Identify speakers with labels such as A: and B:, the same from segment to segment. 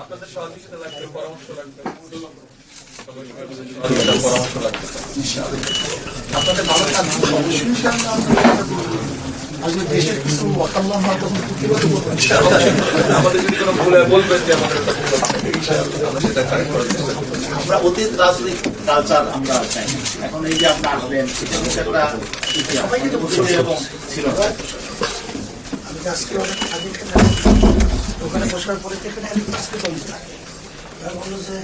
A: আপনাদের সহযোগিতা লাগবে পরামর্শ লাগবে।
B: আপনাদের দেশের কিছু
A: আমাদের যদি কোনো বলবেন যে আমাদের। আমরা
B: অতীত রাজনৈতিক কালচার আমরা চাই এখন এই যে আপনি আসবেন এটা একটা সবাইকে তো ছিল এবং ছিল
C: আজকে ওখানে বসার পরে এখানে আমি আজকে বলি থাকে বলল যে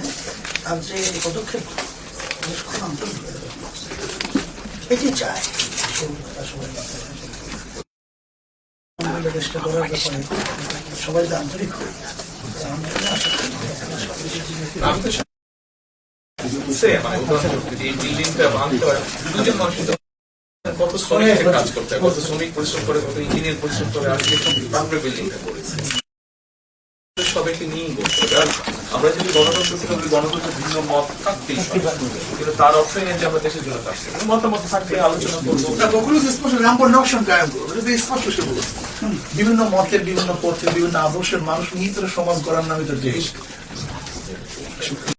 C: যে পদক্ষেপ। এটি চায় দেশটা করার ব্যাপারে সবাই আন্তরিক
A: মানে কত শ্রমিক কাজ করতে কত শ্রমিক পরিশ্রম করে, কত ইঞ্জিনিয়ার পরিশ্রম করে আজকে তারপরে বিল্ডিংটা করেছে সবাইকে নিয়েই হবে। আমরা যদি গণতন্ত্র ছিল গণতন্ত্রের ভিন্ন মত থাকতেই কিন্তু তার অর্থই নেই যে আমরা দেশের জন্য কাজ করি মতামত থাকলে আলোচনা করব।
B: কখনো স্পষ্ট রামপুর নকশন কায়েম করব স্পষ্ট সে বলেছে। বিভিন্ন মতের, বিভিন্ন পথের, বিভিন্ন আদর্শের মানুষ নিয়ে সমাজ করার নামে তো দেশ।